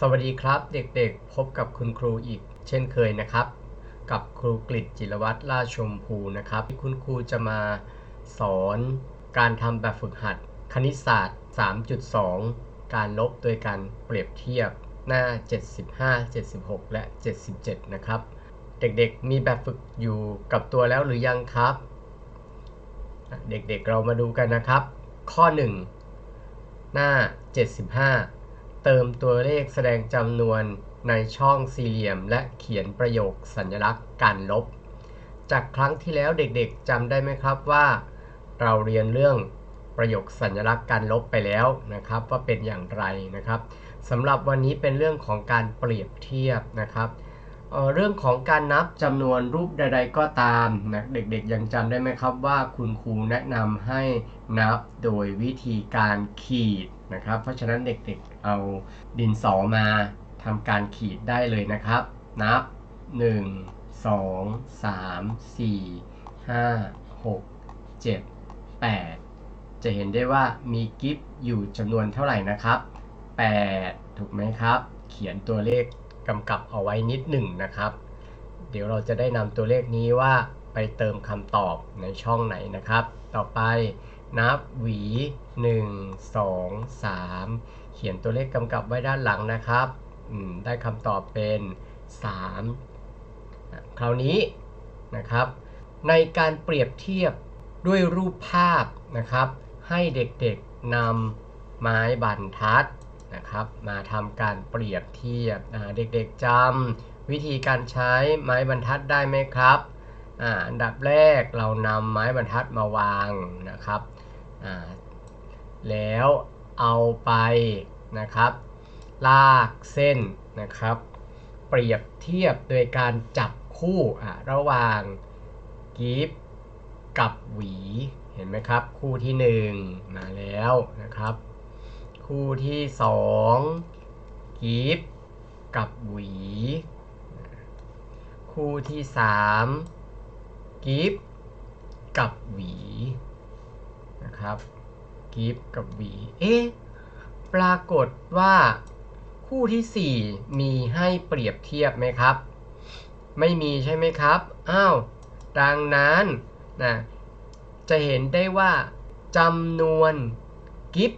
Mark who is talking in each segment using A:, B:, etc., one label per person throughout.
A: สวัสดีครับเด็กๆ พบกับคุณครูอีก เช่นเคยนะครับ กับครูกฤษจิรวัตรราชมพูนะครับคุณครูจะมาสอนการทำแบบฝึกหัด คณิตศาสตร์ 3.2 การลบโดยการเปรียบเทียบหน้า 75 76 และ 77 นะครับ เด็กๆ มีแบบฝึกอยู่กับตัวแล้วหรือยังครับ เด็กๆเรามาดูกันนะครับ ข้อ 1 หน้า 75 เติมตัวเลขแสดงจำนวนในช่องสี่เหลี่ยม และเขียนประโยคสัญลักษณ์การลบ จากครั้งที่แล้วเด็กๆจำได้ไหมครับว่า เราเรียนเรื่องประโยคสัญลักษณ์การลบไปแล้วนะครับ ว่าเป็นอย่างไรนะครับสำหรับวันนี้เป็นเรื่องของการเปรียบเทียบนะครับ เรื่องของการนับจำนวนรูปใด ๆ ก็ตามนะเด็กๆยังจำได้ไหมครับว่าคุณครูแนะนำให้นับโดยวิธีการขีดนะครับ เพราะฉะนั้นเด็กๆเอาดินสอมาทำการขีดได้เลยนะครับ นับ 1 2 3 4 5 6 7 8 จะเห็นได้ว่ามีกิฟต์อยู่จำนวนเท่าไหร่นะครับ 8 ถูกไหมครับ เขียนตัวเลข กำกับเอาไว้นิดหนึ่งนะครับ เดี๋ยวเราจะได้นำตัวเลขนี้ว่าไปเติมคำตอบในช่องไหนนะครับ ต่อไปนับหวี 1 2 3 เขียนตัวเลขกำกับไว้ด้านหลังนะครับอืมได้คำตอบเป็น 3 คราวนี้นะครับ ในการเปรียบเทียบด้วยรูปภาพนะครับ ให้เด็กๆนำไม้บรรทัด นะครับ มาทำการเปรียบเทียบเด็กๆจำวิธีการใช้ไม้บรรทัดได้ไหมครับอันดับแรกเรานำไม้บรรทัดมาวางนะครับแล้วเอาไปนะครับ ลากเส้นนะครับ เปรียบเทียบโดยการจับคู่ระหว่างกิฟกับหวี เห็นไหมครับ คู่ที่1มาแล้วนะครับ คู่ที่2กิฟกับหวี คู่ที่3กิฟกับหวีนะครับกิฟกับหวีเอ๊ะปรากฏว่าคู่ที่4มีให้เปรียบเทียบไหมครับ ไม่มีใช่ไหมครับอ้าวดังนั้นนะจะเห็นได้ว่าจำนวนกิฟ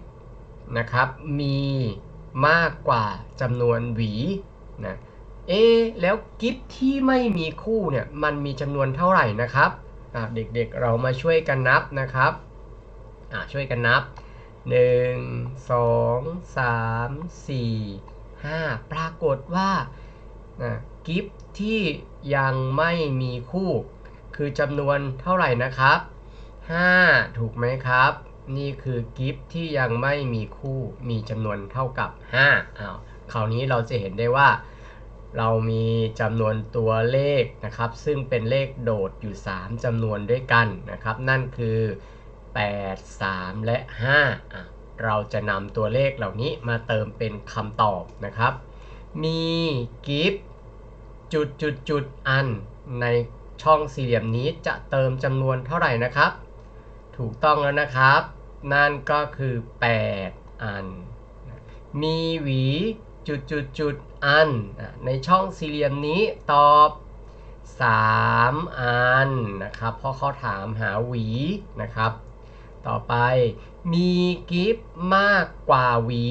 A: นะครับ มีมากกว่าจำนวนหวีนะเอแล้วกิฟที่ไม่มีคู่เนี่ยมันมีจำนวนเท่าไหร่นะครับเด็กๆเรามาช่วยกันนับนะครับช่วยกันนับ 1 2 3 4 5 ปรากฏว่ากิฟที่ยังไม่มีคู่ คือจำนวนเท่าไหร่นะครับ 5 ถูกไหมครับ นี่คือกิฟที่ยังไม่มีคู่มีจำนวนเท่ากับ5อ้าวคราวนี้เราจะเห็นได้ว่า เรามีจำนวนตัวเลขนะครับ ซึ่งเป็นเลขโดดอยู่ 3จำนวนด้วยกันนะครับ นั่นคือ 8 3 และ5อะเราจะนำตัวเลขเหล่านี้มาเติมเป็นคำตอบนะครับ มีกิฟจุดจุดจุดอันในช่องสี่เหลี่ยมนี้จะเติมจำนวนเท่าไหร่นะครับ ถูกต้องแล้วนะครับ นั่นก็คือ 8 อัน มีหวีจุดจุดจุดอัน ในช่องสี่เหลี่ยมนี้ตอบ 3 อันนะครับ เพราะเขาถามหาหวีนะครับ ต่อไปมีกิฟมากกว่าหวี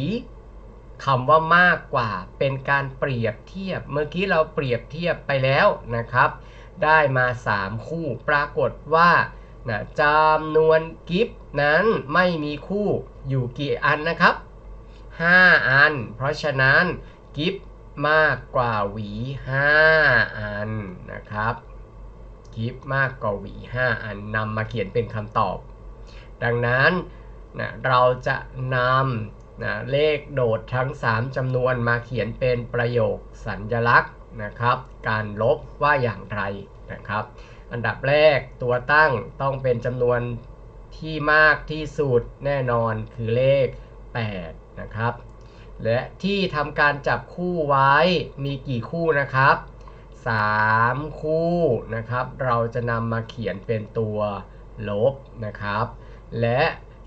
A: คำว่ามากกว่าเป็นการเปรียบเทียบ เมื่อกี้เราเปรียบเทียบไปแล้วนะครับ ได้มา 3 คู่ปรากฏว่า นะจำนวนกิฟนั้นไม่มีคู่อยู่กี่อันนะครับ 5 อัน เพราะฉะนั้นกิฟมากกว่าหวี 5 อันนะครับกิฟมากกว่าหวี 5 อันนำมาเขียนเป็นคำตอบ ดังนั้นนะเราจะนำนะเลขโดดทั้ง 3จำนวนมาเขียนเป็นประโยคสัญญลักษณ์นะครับ การลบว่าอย่างไรนะครับ อันดับแรกตัวตั้งต้องเป็นจำนวนที่มากที่สุดแน่นอนคือเลข 8 นะครับ และที่ทำการจับคู่ไว้มีกี่คู่นะครับ 3 คู่นะครับ เราจะนำมาเขียนเป็นตัวลบนะครับ และ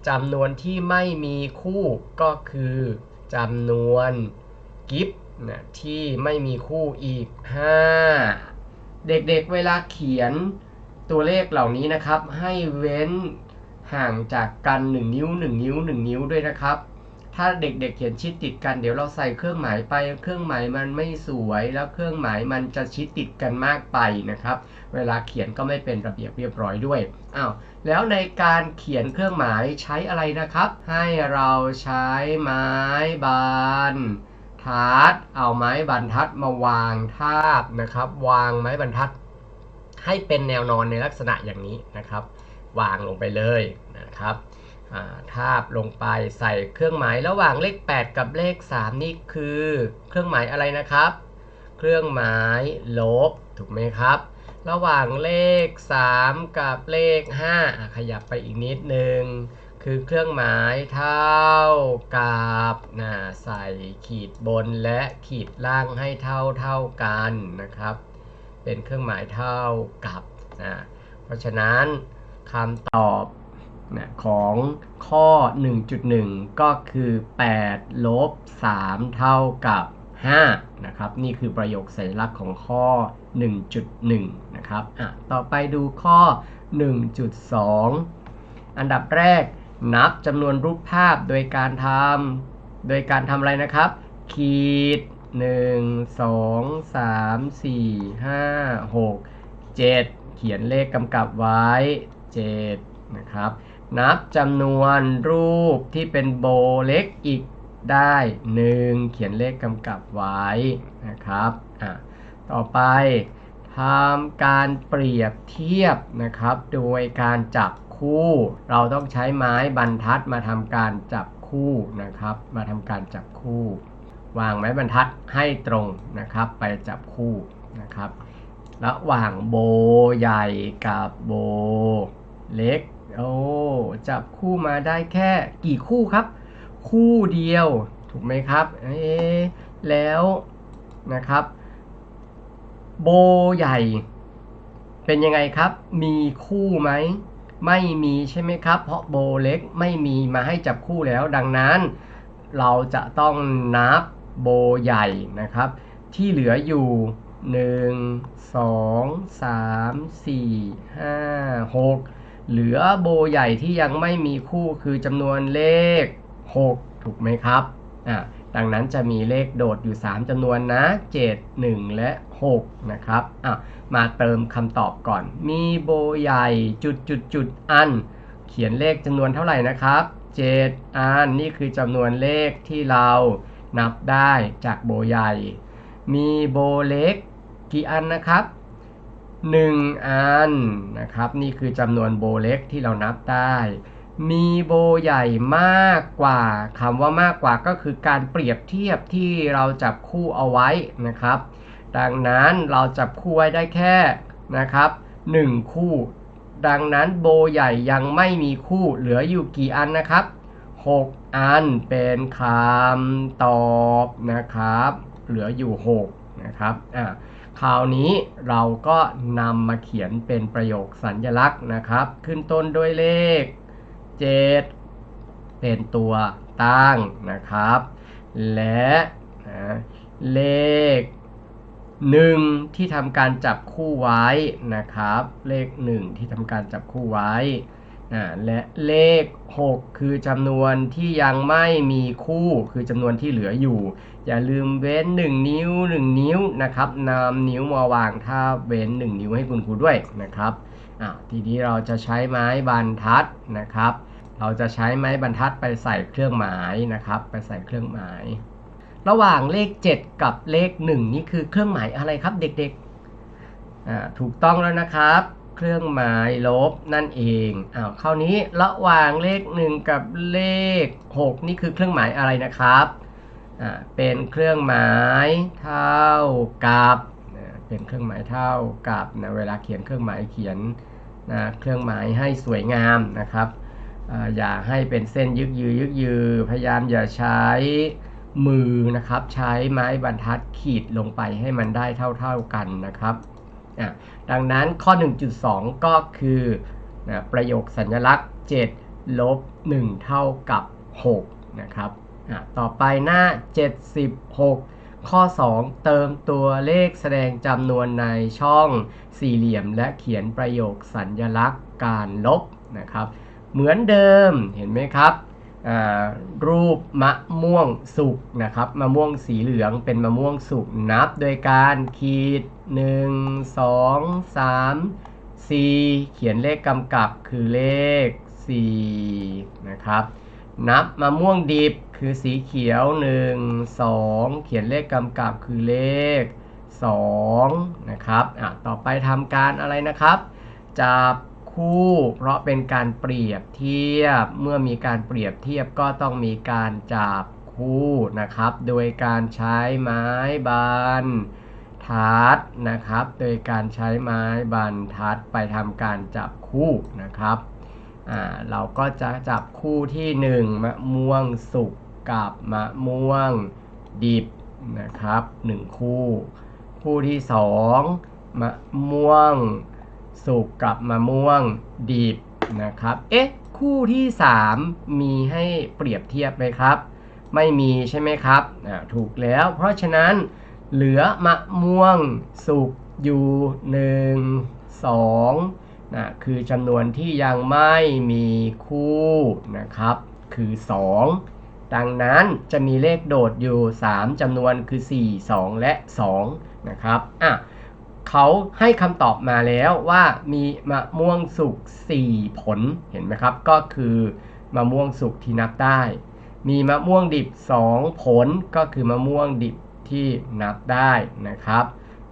A: จำนวนที่ไม่มีคู่ก็คือจำนวนกิฟนะที่ไม่มีคู่อีก 5 เด็กๆเวลาเขียนตัวเลขเหล่านี้นะครับ ให้เว้นห่างจากกัน 1 นิ้ว 1 นิ้ว 1 นิ้วด้วยนะครับ ถ้าเด็กๆเขียนชิดติดกันเดี๋ยวเราใส่เครื่องหมายไป เครื่องหมายมันไม่สวยแล้วเครื่องหมายมันจะชิดติดกันมากไปนะครับ เวลาเขียนก็ไม่เป็นระเบียบเรียบร้อยด้วยอ้าวแล้วในการเขียนเครื่องหมายใช้อะไรนะครับ ให้เราใช้ไม้บรร ทัด เอาไม้บรรทัดมาวางทาบนะครับ วางไม้บรรทัด ให้เป็นแนวนอนในลักษณะอย่างนี้นะครับ วางลงไปเลยนะครับอ่าทาบลงไปใส่เครื่องหมายระหว่างเลข 8 กับเลข 3 นี่คือ เครื่องหมายอะไรนะครับ เครื่องหมายลบถูกไหมครับ ระหว่างเลข 3 กับเลข5ขยับไปอีกนิดนึง คือเครื่องหมายเท่ากับนะใส่ขีดบนและขีดล่างให้เท่าเท่ากันนะครับ เป็นเครื่องหมายเท่ากับนะเพราะฉะนั้นคำตอบนะของข้อ 1.1 ก็คือ 8 ลบ 3 เท่ากับ 5 นะครับ นี่คือประโยคสัญลักษณ์ของข้อ 1.1 นะครับอะต่อไปดูข้อ 1.2 อันดับแรก นับจำนวนรูปภาพโดยการทำโดยการทำอะไรนะครับ ขีด 1 2 3 4 5 6 7 เขียนเลขกำกับไว้ 7 นะครับ นับจำนวนรูปที่เป็นโบเล็กอีกได้ 1 เขียนเลขกำกับไว้นะครับอะต่อไปทำการเปรียบเทียบนะครับ โดยการจับ คู่ เราต้องใช้ไม้บรรทัดมาทำการจับคู่นะครับ มาทำการจับคู่ วางไม้บรรทัดให้ตรงนะครับ ไปจับคู่นะครับระหว่างโบใหญ่กับโบเล็กโอ้จับคู่มาได้แค่กี่คู่ครับ คู่เดียวถูกไหมครับเอ๊แล้วนะครับ โบใหญ่ เป็นยังไงครับ มีคู่ไหม ไม่มีใช่ไหมครับ เพราะโบเล็กไม่มีมาให้จับคู่แล้ว ดังนั้น เราจะต้องนับโบใหญ่นะครับ ที่เหลืออยู่ 1 2 3 4 5 6 เหลือโบใหญ่ที่ยังไม่มีคู่คือจำนวนเลข 6 ถูกไหมครับอะดังนั้นจะมีเลขโดดอยู่ 3จำนวนนะ 7 1 และ 6 นะครับอะมาเติมคำตอบก่อน มีโบใหญ่จุดจุดจุดอัน เขียนเลขจำนวนเท่าไหร่นะครับ 7 อัน นี่คือจำนวนเลขที่เรานับได้จากโบใหญ่ มีโบเล็กกี่อันนะครับ 1 อันนะครับ นี่คือจำนวนโบเล็กที่เรานับได้มีโบใหญ่มากกว่าคำว่ามากกว่าก็คือการเปรียบเทียบที่เราจับคู่เอาไว้นะครับ ดังนั้นเราจับคู่ไว้ได้แค่นะครับ 1 คู่ ดังนั้นโบใหญ่ยังไม่มีคู่เหลืออยู่กี่อันนะครับ 6 อันเป็นคำตอบนะครับ เหลืออยู่ 6 นะครับอ่าคราวนี้เราก็นำมาเขียนเป็นประโยคสัญญลักษณ์นะครับ ขึ้นต้นด้วยเลข 7 เป็นตัวตั้งนะครับ และนะเลข 1 ที่ทำการจับคู่ไว้นะครับ เลข 1 ที่ทำการจับคู่ไว้และเลข 6 คือจำนวนที่ยังไม่มีคู่คือจำนวนที่เหลืออยู่ อย่าลืมเว้น 1 นิ้ว 1 นิ้วนะครับนำนิ้วมาวางท่าเว้น 1 นิ้วให้คุณครูด้วยนะครับอ่าทีนี้เราจะใช้ไม้บรรทัดนะครับ เราจะใช้ไม้บรรทัดไปใส่เครื่องหมายนะครับ ไปใส่เครื่องหมาย ระหว่างเลข 7 กับเลข 1 นี่คือเครื่องหมายอะไรครับเด็กๆถูกต้องแล้วนะครับ เครื่องหมายลบนั่นเองอ้าวคราวนี้ระหว่างเลข 1 กับเลข 6 นี่คือเครื่องหมายอะไรนะครับอ่าเป็นเครื่องหมายเท่ากับเป็นเครื่องหมายเท่ากับนะเวลาเขียนเครื่องหมายเขียนนะเครื่องหมายให้สวยงามนะครับออย่าให้เป็นเส้นยึกยือยึกยือพยายามอย่าใช้ มือนะครับ ใช้ไม้บรรทัดขีดลงไปให้มันได้เท่าๆกันนะครับอะดังนั้นข้อ 1.2 ก็คือนะประโยคสัญลักษณ์ 7 ลบ 1 เท่ากับ 6 นะครับอะต่อไปหน้า 76 ข้อ 2 เติมตัวเลขแสดงจำนวนในช่องสี่เหลี่ยม และเขียนประโยคสัญลักษณ์การลบนะครับ เหมือนเดิมเห็นไหมครับ รูปมะม่วงสุกนะครับมะม่วงสีเหลืองเป็นมะม่วงสุกนับโดยการขีด 1 2 3 4 เขียนเลขกำกับคือเลข 4 นะครับ นับมะม่วงดิบคือสีเขียว 1 2 เขียนเลขกำกับคือเลข 2 นะครับอะต่อไปทำการอะไรนะครับ จับ คู่ เพราะเป็นการเปรียบเทียบ เมื่อมีการเปรียบเทียบก็ต้องมีการจับคู่นะครับ โดยการใช้ไม้บรรทัดนะครับ โดยการใช้ไม้บรรทัดไปทำการจับคู่นะครับเราก็จะจับคู่ที่ 1 มะม่วงสุกกับมะม่วงดิบนะครับ 1 คู่ คู่ที่ 2 มะม่วง สุกกับมะม่วงดิบนะครับ เอ๊ะ คู่ที่ 3 มีให้เปรียบเทียบไหมครับ ไม่มีใช่ไหมครับ ถูกแล้ว เพราะฉะนั้นเหลือมะม่วงสุกอยู่ 1 2นะคือจำนวนที่ยังไม่มีคู่นะครับ คือ 2 ดังนั้นจะมีเลขโดดอยู่ 3จำนวนคือ 4 2 และ 2 นะครับ อะ เขาให้คำตอบมาแล้วว่ามีมะม่วงสุก4ผลเห็นไหมครับ ก็คือมะม่วงสุกที่นับได้ มีมะม่วงดิบ 2 ผลก็คือมะม่วงดิบที่นับได้นะครับ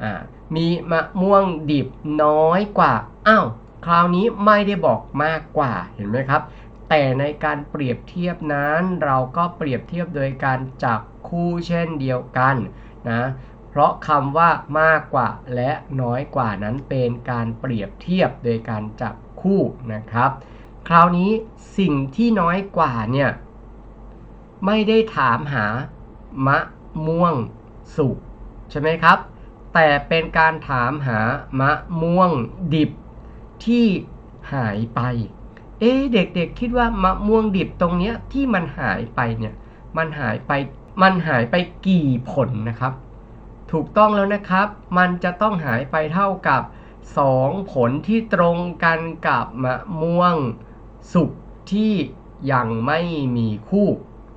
A: อ่ามีมะม่วงดิบน้อยกว่าอ้าวคราวนี้ไม่ได้บอกมากกว่าเห็นไหมครับ แต่ในการเปรียบเทียบนั้น เราก็เปรียบเทียบโดยการจับคู่เช่นเดียวกันนะ เพราะคำว่ามากกว่าและน้อยกว่านั้นเป็นการเปรียบเทียบโดยการจับคู่นะครับ คราวนี้สิ่งที่น้อยกว่าเนี่ยไม่ได้ถามหามะม่วงสุกใช่ไหมครับ แต่เป็นการถามหามะม่วงดิบที่หายไป เอ๊ะเด็กๆคิดว่ามะม่วงดิบตรงเนี้ยที่มันหายไปเนี่ยมันหายไปมันหายไปกี่ผลนะครับ ถูกต้องแล้วนะครับ มันจะต้องหายไปเท่ากับ 2 ผลที่ตรงกันกับมะม่วงสุกที่ยังไม่มีคู่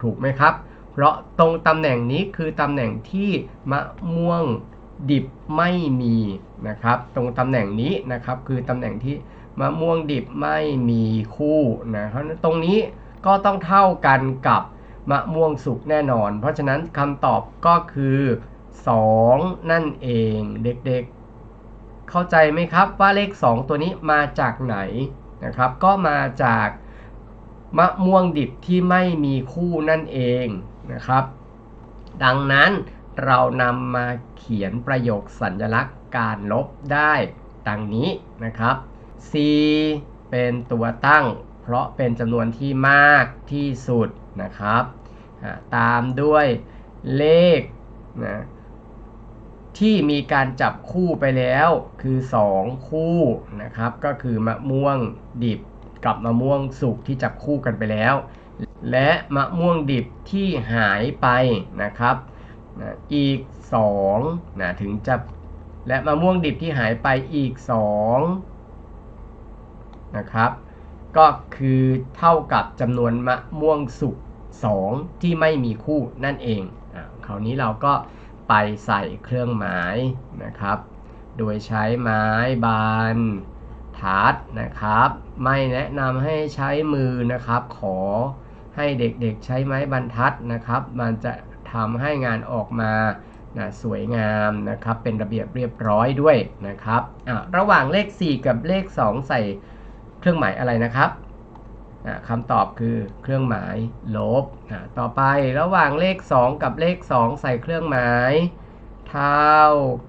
A: ถูกไหมครับ เพราะตรงตำแหน่งนี้คือตำแหน่งที่มะม่วงดิบไม่มีนะครับ ตรงตำแหน่งนี้นะครับคือตำแหน่งที่มะม่วงดิบไม่มีคู่นะเพราะนั้นตรงนี้ก็ต้องเท่ากันกับมะม่วงสุกแน่นอน เพราะฉะนั้นคำตอบก็คือ 2 นั่นเองเด็กๆ เข้าใจไหมครับว่าเลข 2 ตัวนี้มาจากไหนนะครับ ก็มาจากมะม่วงดิบที่ไม่มีคู่นั่นเองนะครับ ดังนั้นเรานำมาเขียนประโยคสัญลักษณ์การลบได้ดังนี้นะครับ C เป็นตัวตั้ง เพราะเป็นจำนวนที่มากที่สุดนะครับ ตามด้วยเลขนะ ที่มีการจับคู่ไปแล้วคือ 2 คู่นะครับ ก็คือมะม่วงดิบกับมะม่วงสุกที่จับคู่กันไปแล้ว และมะม่วงดิบที่หายไปนะครับนะอีก2นะถึงจะและมะม่วงดิบที่หายไปอีก2นะครับก็คือเท่ากับจำนวนมะม่วงสุก2ที่ไม่มีคู่นั่นเองอคราวนี้เราก็ ไปใส่เครื่องหมายนะครับ โดยใช้ไม้บรรทัดนะครับ ไม่แนะนำให้ใช้มือนะครับ ขอให้เด็กๆใช้ไม้บรรทัดนะครับ มันจะทำให้งานออกมานะสวยงามนะครับ เป็นระเบียบเรียบร้อยด้วยนะครับะระหว่างเลข 4 กับเลข 2 ใส่เครื่องหมายอะไรนะครับ คำตอบคือเครื่องหมายลบอะต่อไประหว่างเลข 2 กับเลข 2 ใส่เครื่องหมาย เท่า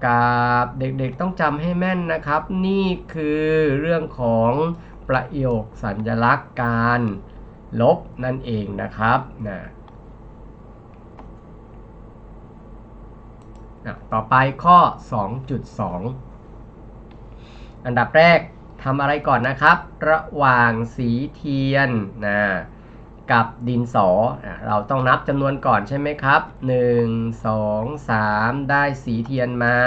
A: กับเด็กๆต้องจำให้แม่นนะครับ นี่คือเรื่องของประโยคสัญลักษณ์การลบนั่นเองนะครับนะต่อไปข้อ 2.2 อันดับแรก ทำอะไรก่อนนะครับ ระหว่างสีเทียนนะกับดินสอ เราต้องนับจำนวนก่อนใช่ไหมครับ 1 2 3 ได้สีเทียนมา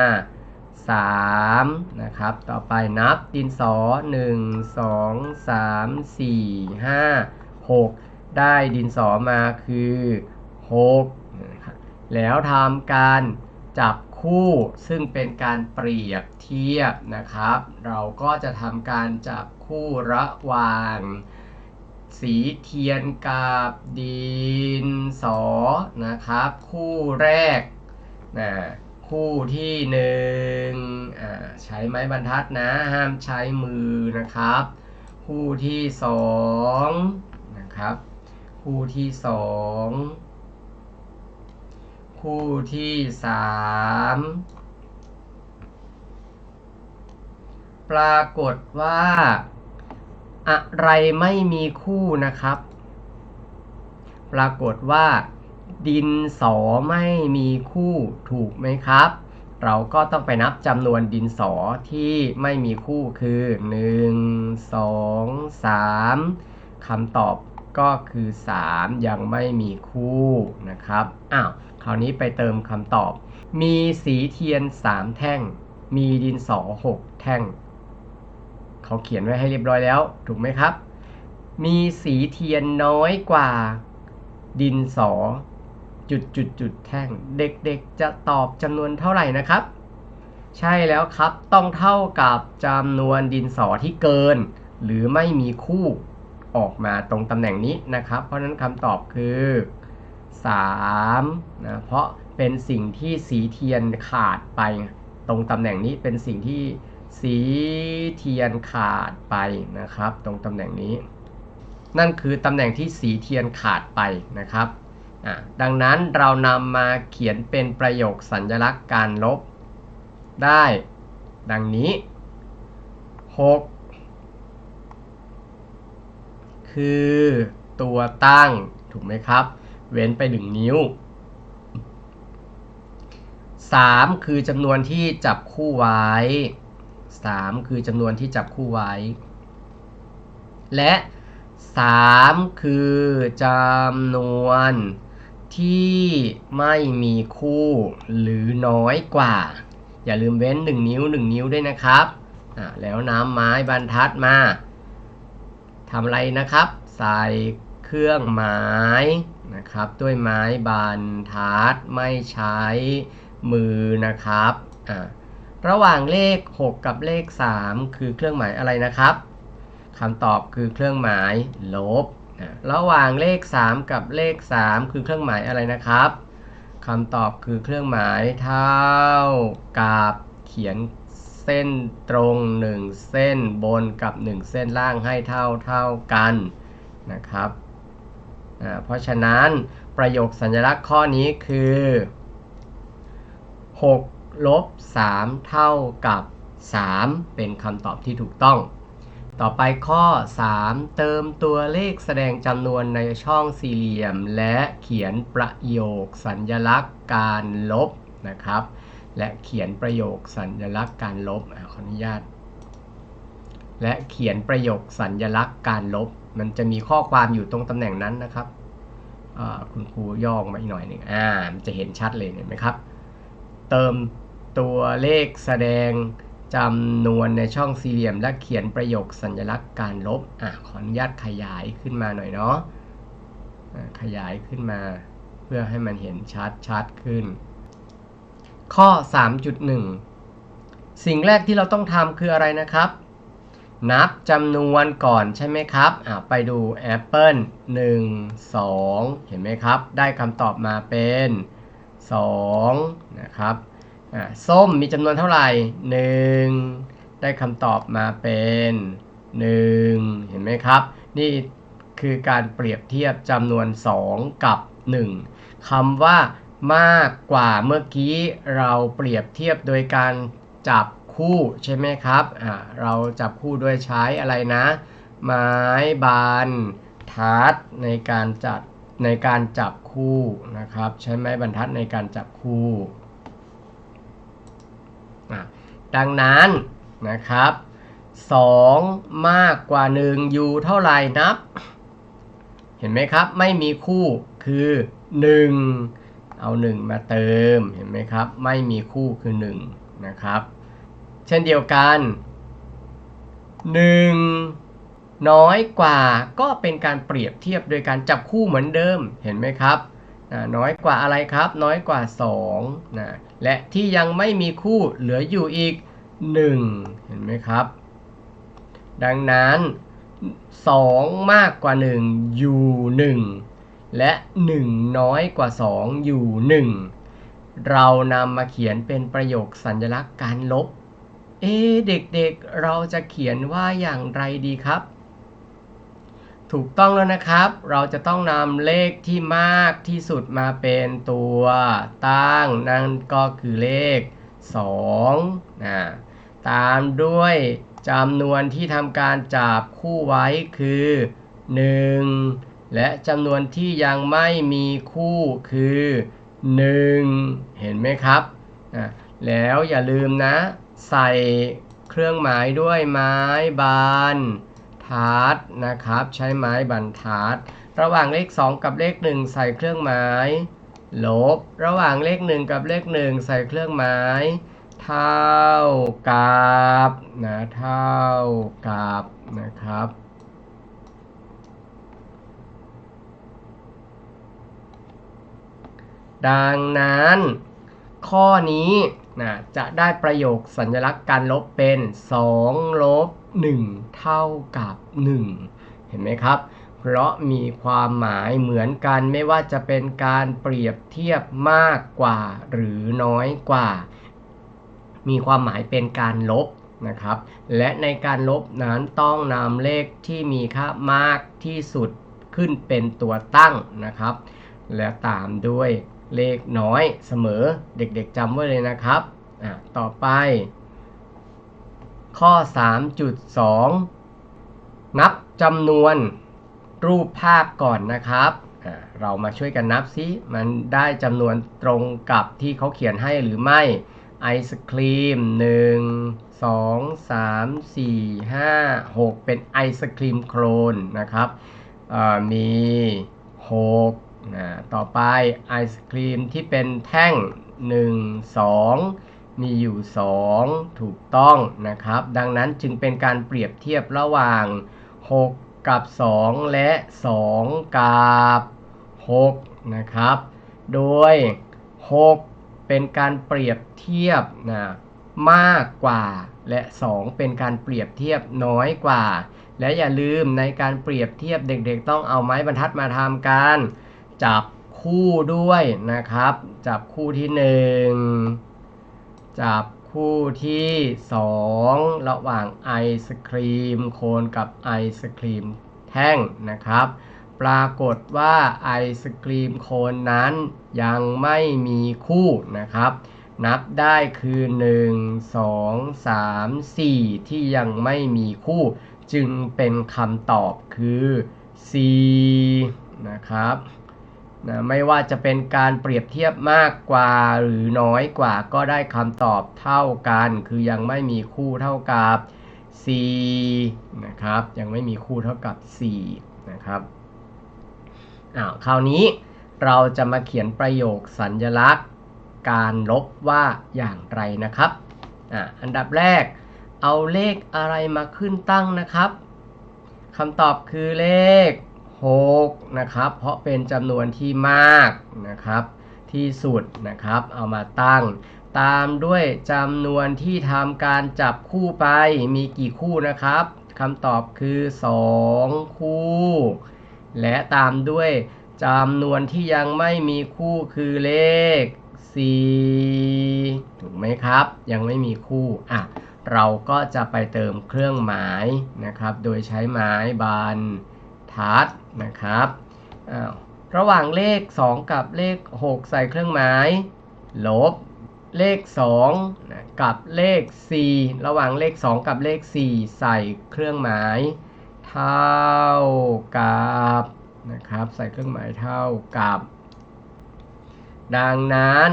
A: 3 นะครับ ต่อไปนับดินสอ 1 2 3 4 5 6 ได้ดินสอมาคือ6นะครับแล้วทำการจับ คู่ซึ่งเป็นการเปรียบเทียบนะครับ เราก็จะทำการจับคู่ระหว่าง สีเทียนกับดินสอนะครับ คู่แรกนะคู่ที่หนึ่งใช้ไม้บรรทัดนะ ห้ามใช้มือนะครับ คู่ที่สองนะครับ คู่ที่สอง คู่ที่สามปรากฏว่า อะไรไม่มีคู่นะครับ ปรากฏว่า ดินสอไม่มีคู่ถูกไหมครับ เราก็ต้องไปนับจำนวนดินสอที่ไม่มีคู่คือ 1 2 3คำตอบ ก็คือ 3 ยังไม่มีคู่นะครับอ้าวคราวนี้ไปเติมคำตอบ มีสีเทียน 3 แท่ง มีดินสอ 6 แท่ง เขาเขียนไว้ให้เรียบร้อยแล้ว ถูกไหมครับ มีสีเทียนน้อยกว่า ดินสอ จุดจุดจุดแท่ง เด็กๆจะตอบจำนวนเท่าไหร่นะครับ ใช่แล้วครับต้องเท่ากับจำนวนดินสอที่เกิน หรือไม่มีคู่ ออกมาตรงตำแหน่งนี้นะครับ เพราะนั้นคำตอบคือ3นะเพราะเป็นสิ่งที่สีเทียนขาดไป ตรงตำแหน่งนี้เป็นสิ่งที่สีเทียนขาดไปนะครับ ตรงตำแหน่งนี้ นั่นคือตำแหน่งที่สีเทียนขาดไปนะครับดังนั้นเรานำมาเขียนเป็นประโยคสัญลักษณ์การลบได้ ดังนี้ 6 คือตัวตั้งถูกไหมครับ เว้นไป 1 นิ้ว 3 คือจำนวนที่จับคู่ไว้ 3 คือจำนวนที่จับคู่ไว้ และ 3 คือจำนวนที่ไม่มีคู่หรือน้อยกว่า อย่าลืมเว้น 1 นิ้ว 1 นิ้วด้วยนะครับอ่าแล้วน้ำไม้บรรทัดมา ทำอะไรนะครับ ใส่เครื่องหมายนะครับ ด้วยไม้บรรทัดไม่ใช้มือนะครับอ่าระหว่างเลข 6 กับเลข 3 คือเครื่องหมายอะไรนะครับคำตอบคือเครื่องหมายลบอ่าระหว่างเลข 3 กับเลข 3 คือเครื่องหมายอะไรนะครับคำตอบคือเครื่องหมายเท่ากับเขียน เส้นตรง 1 เส้นบนกับ 1 เส้นล่างให้เท่าเท่ากันนะครับ เพราะฉะนั้นประโยคสัญลักษณ์ข้อนี้คือ6ลบ3เท่ากับ 3 เป็นคำตอบที่ถูกต้อง ต่อไปข้อ 3 เติมตัวเลขแสดงจำนวนในช่องสี่เหลี่ยม และเขียนประโยคสัญลักษณ์การลบนะครับ และเขียนประโยคสัญลักษณ์การลบอขออนุญาต และเขียนประโยคสัญลักษณ์การลบ มันจะมีข้อความอยู่ตรงตำแหน่งนั้นนะครับคุณครูย่องมาอีกหน่อยหนึ่งอ่ามันจะเห็นชัดเลยเห็นไหมครับ เติมตัวเลขแสดงจำนวนในช่องสี่เหลี่ยม และเขียนประโยคสัญลักษณ์การลบอะขออนุญาตขยายขึ้นมาหน่อยเนาะะขยายขึ้นมา เพื่อให้มันเห็นชัดชัดขึ้น ข้อ 3.1 สิ่งแรกที่เราต้องทำคืออะไรนะครับ นับจำนวนก่อนใช่ไหมครับอะไปดูแอปเปิล1 2 เห็นไหมครับ ได้คำตอบมาเป็น 2 นะครับอะส้มมีจำนวนเท่าไหร่ 1 ได้คำตอบมาเป็น 1 เห็นไหมครับ นี่คือการเปรียบเทียบจำนวน 2 กับ 1คำว่า มากกว่าเมื่อกี้เราเปรียบเทียบโดยการจับคู่ใช่ไหมครับอ่าเราจับคู่โดยใช้อะไรนะ ไม้บรรทัดในการจัดในการจับคู่นะครับ ใช้ไม้บรรทัดในการจับคู่ดังนั้นนะครับ 2 มากกว่า 1 อยู่เท่าไหร่นับ เห็นไหมครับ ไม่มีคู่คือ 1 เอา 1 มาเติมเห็นไหมครับ ไม่มีคู่คือ1นะครับ เช่นเดียวกัน 1 น้อยกว่าก็เป็นการเปรียบเทียบโดยการจับคู่เหมือนเดิมเห็นไหมครับน้อยกว่าอะไรครับ น้อยกว่า2นะและที่ยังไม่มีคู่เหลืออยู่อีก 1 เห็นไหมครับ ดังนั้น 2 มากกว่า 1 อยู่ 1 และ 1 น้อยกว่า 2 อยู่ 1 เรานำมาเขียนเป็นประโยคสัญลักษณ์การลบ เอ๊เด็กๆเราจะเขียนว่าอย่างไรดีครับ ถูกต้องแล้วนะครับ เราจะต้องนำเลขที่มากที่สุดมาเป็นตัวตั้ง นั่นก็คือเลข2นะตามด้วยจำนวนที่ทำการจับคู่ไว้คือ 1 และจำนวนที่ยังไม่มีคู่คือ 1 เห็นไหมครับนะแล้วอย่าลืมนะ ใส่เครื่องหมายด้วยไม้บรรทัดนะครับ ใช้ไม้บรรทัด ระหว่างเลข 2 กับเลข 1 ใส่เครื่องหมาย ลบ ระหว่างเลข 1 กับเลข 1 ใส่เครื่องหมาย เท่ากับนะเท่ากับนะครับ ดังนั้น ข้อนี้นะจะได้ประโยคสัญลักษณ์การลบเป็น2ลบ1เท่ากับ 1 เห็นไหมครับ เพราะมีความหมายเหมือนกันไม่ว่าจะเป็นการเปรียบเทียบมากกว่าหรือน้อยกว่า มีความหมายเป็นการลบนะครับ และในการลบนั้นต้องนำเลขที่มีค่ามากที่สุดขึ้นเป็นตัวตั้งนะครับ และตามด้วย เลขน้อยเสมอเด็กๆจำไว้เลยนะครับอะต่อไป ข้อ 3.2 นับจำนวนรูปภาพก่อนนะครับอะเรามาช่วยกันนับซิ มันได้จำนวนตรงกับที่เขาเขียนให้หรือไม่ไอศครีม 1 2 3 4 5 6 เป็นไอศครีมโครนนะครับอ่ามี 6 ต่อไปไอศครีมที่เป็นแท่ง 1 2 มีอยู่ 2 ถูกต้องนะครับ ดังนั้นจึงเป็นการเปรียบเทียบระหว่าง 6 กับ 2 และ 2 กับ6นะครับ โดย 6 เป็นการเปรียบเทียบนะมากกว่าและ 2 เป็นการเปรียบเทียบน้อยกว่า และอย่าลืมในการเปรียบเทียบเด็กๆ ต้องเอาไม้บรรทัดมาทำการ จับคู่ด้วยนะครับ จับคู่ที่ 1 จับคู่ที่ 2 ระหว่างไอศครีมโคนกับไอศครีมแท่งนะครับ ปรากฏว่าไอศครีมโคนนั้นยังไม่มีคู่นะครับ นับได้คือ 1 2 3 4 ที่ยังไม่มีคู่ จึงเป็นคำตอบคือ4นะครับ นะไม่ว่าจะเป็นการเปรียบเทียบมากกว่าหรือน้อยกว่าก็ได้คำตอบเท่ากัน คือยังไม่มีคู่เท่ากับ 4 นะครับ ยังไม่มีคู่เท่ากับ 4 นะครับอ้าวคราวนี้เราจะมาเขียนประโยคสัญญลักษณ์ การลบว่าอย่างไรนะครับอ่าอันดับแรก เอาเลขอะไรมาขึ้นตั้งนะครับคำตอบคือเลข 6นะครับ เพราะเป็นจำนวนที่มากนะครับ ที่สุดนะครับ เอามาตั้ง ตามด้วยจำนวนที่ทำการจับคู่ไปมีกี่คู่นะครับคำตอบคือ 2 คู่ และตามด้วยจำนวนที่ยังไม่มีคู่คือเลข 4 ถูกไหมครับ ยังไม่มีคู่อะเราก็จะไปเติมเครื่องหมายนะครับ โดยใช้ไม้บ รรทัดนะครับระหว่างเลข 2 กับเลข 6 ใส่เครื่องหมาย ลบ เลข2นะกับเลข 4 ระหว่างเลข 2 กับเลข 4 ใส่เครื่องหมาย เท่ากับนะครับใส่เครื่องหมายเท่ากับ ดังนั้น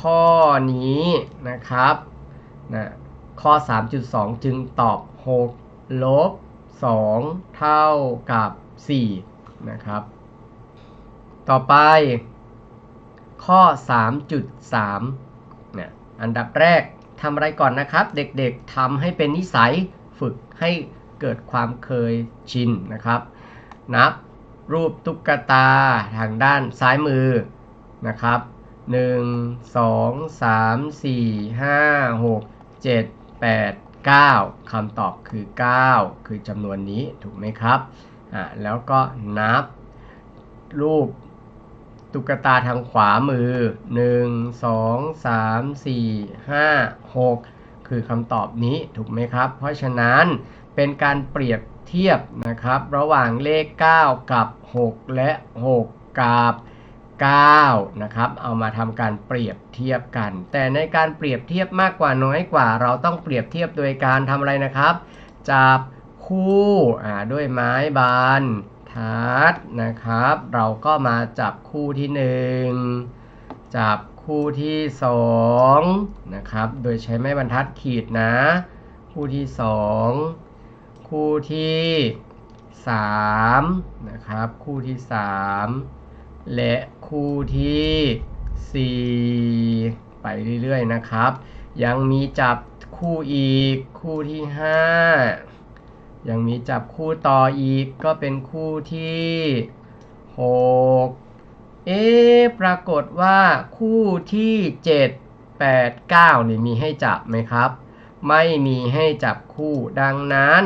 A: ข้อนี้นะครับนะข้อ 3.2 จึงตอบ 6 ลบ 2 เท่ากับ4นะครับ ต่อไป ข้อ 3.3เนี่ยอันดับแรกทำอะไรก่อนนะครับ เด็กๆทำให้เป็นนิสัยฝึกให้เกิดความเคยชินนะครับ นับรูปตุ๊กตาทางด้านซ้ายมือนะครับ1 2 3 4 5 6 7 8 9คำตอบคือ 9 คือจำนวนนี้ถูกไหมครับอะแล้วก็นับ รูปตุ๊กตาทางขวามือ 1 2 3 4 5 6 คือคำตอบนี้ถูกไหมครับ เพราะฉะนั้นเป็นการเปรียบเทียบนะครับ ระหว่างเลข 9 กับ 6 และ 6 กับ 9 นะครับ เอามาทำการเปรียบเทียบกัน แต่ในการเปรียบเทียบมากกว่าน้อยกว่า เราต้องเปรียบเทียบโดยการทำอะไรนะครับ จับคู่ด้วยไม้บรรทัดนะครับ เราก็มาจับคู่ที่ 1 จับคู่ที่ 2 นะครับ โดยใช้ไม้บรรทัดขีดนะ คู่ที่ 2 คู่ที่ 3 นะครับ คู่ที่ 3 และคู่ที่ 4 ไปเรื่อยๆนะครับ ยังมีจับคู่อีกคู่ที่ 5 ยังมีจับคู่ต่ออีกก็เป็นคู่ที่ 6 เอ๊ะปรากฏว่าคู่ที่ 7 8 9นี่มีให้จับไหมครับ ไม่มีให้จับคู่ ดังนั้น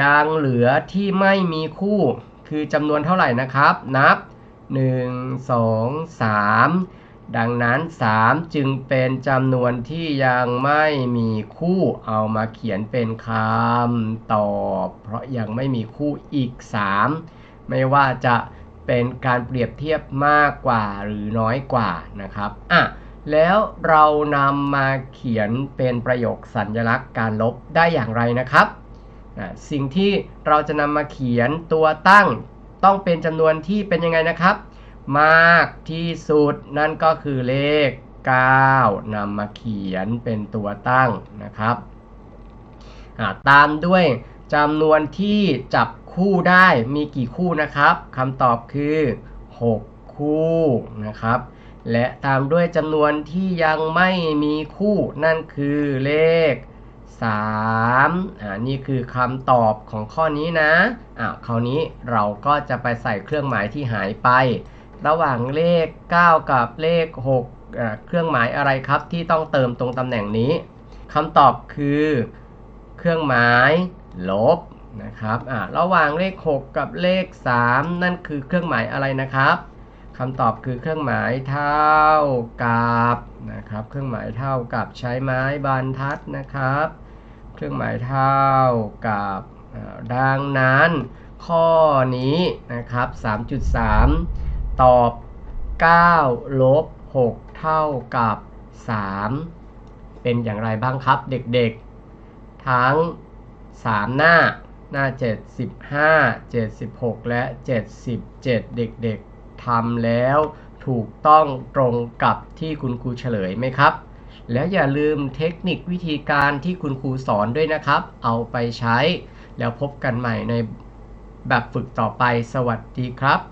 A: ยังเหลือที่ไม่มีคู่ คือจำนวนเท่าไหร่นะครับ นับ 1 2 3 ดังนั้น 3 จึงเป็นจำนวนที่ยังไม่มีคู่เอามาเขียนเป็นคำตอบ เพราะยังไม่มีคู่อีก 3 ไม่ว่าจะเป็นการเปรียบเทียบมากกว่าหรือน้อยกว่านะครับอะแล้วเรานำมาเขียนเป็นประโยคสัญลักษณ์การลบได้อย่างไรนะครับอะสิ่งที่เราจะนำมาเขียนตัวตั้ง ต้องเป็นจำนวนที่เป็นยังไงนะครับ มากที่สุดนั่นก็คือเลข 9นำมาเขียนเป็นตัวตั้งนะครับอะตามด้วยจำนวนที่จับคู่ได้มีกี่คู่นะครับคำตอบคือ 6 คู่นะครับ และตามด้วยจำนวนที่ยังไม่มีคู่นั่นคือเลข 3อ่านี่คือคำตอบของข้อนี้นะอ่าคราวนี้เราก็จะไปใส่เครื่องหมายที่หายไป ระหว่างเลข 9 กับเลข6อ่าเครื่องหมายอะไรครับที่ต้องเติมตรงตำแหน่งนี้คำตอบคือ เครื่องหมายลบนะครับอ่าระหว่างเลข 6 กับเลข 3 นั่นคือเครื่องหมายอะไรนะครับคำตอบคือเครื่องหมายเท่ากับนะครับ เครื่องหมายเท่ากับใช้ไม้บรรทัดนะครับ เครื่องหมายเท่ากับดังนั้นข้อนี้นะครับ 3.3 ตอบ 9 ลบ 6 เท่ากับ 3 เป็นอย่างไรบ้างครับเด็กๆ ทั้ง 3 หน้า หน้า 75 76 และ 77 เด็กๆทำแล้วถูกต้องตรงกับที่คุณครูเฉลยไหมครับ แล้วอย่าลืมเทคนิควิธีการที่คุณครูสอนด้วยนะครับ เอาไปใช้ แล้วพบกันใหม่ในแบบฝึกต่อไป สวัสดีครับ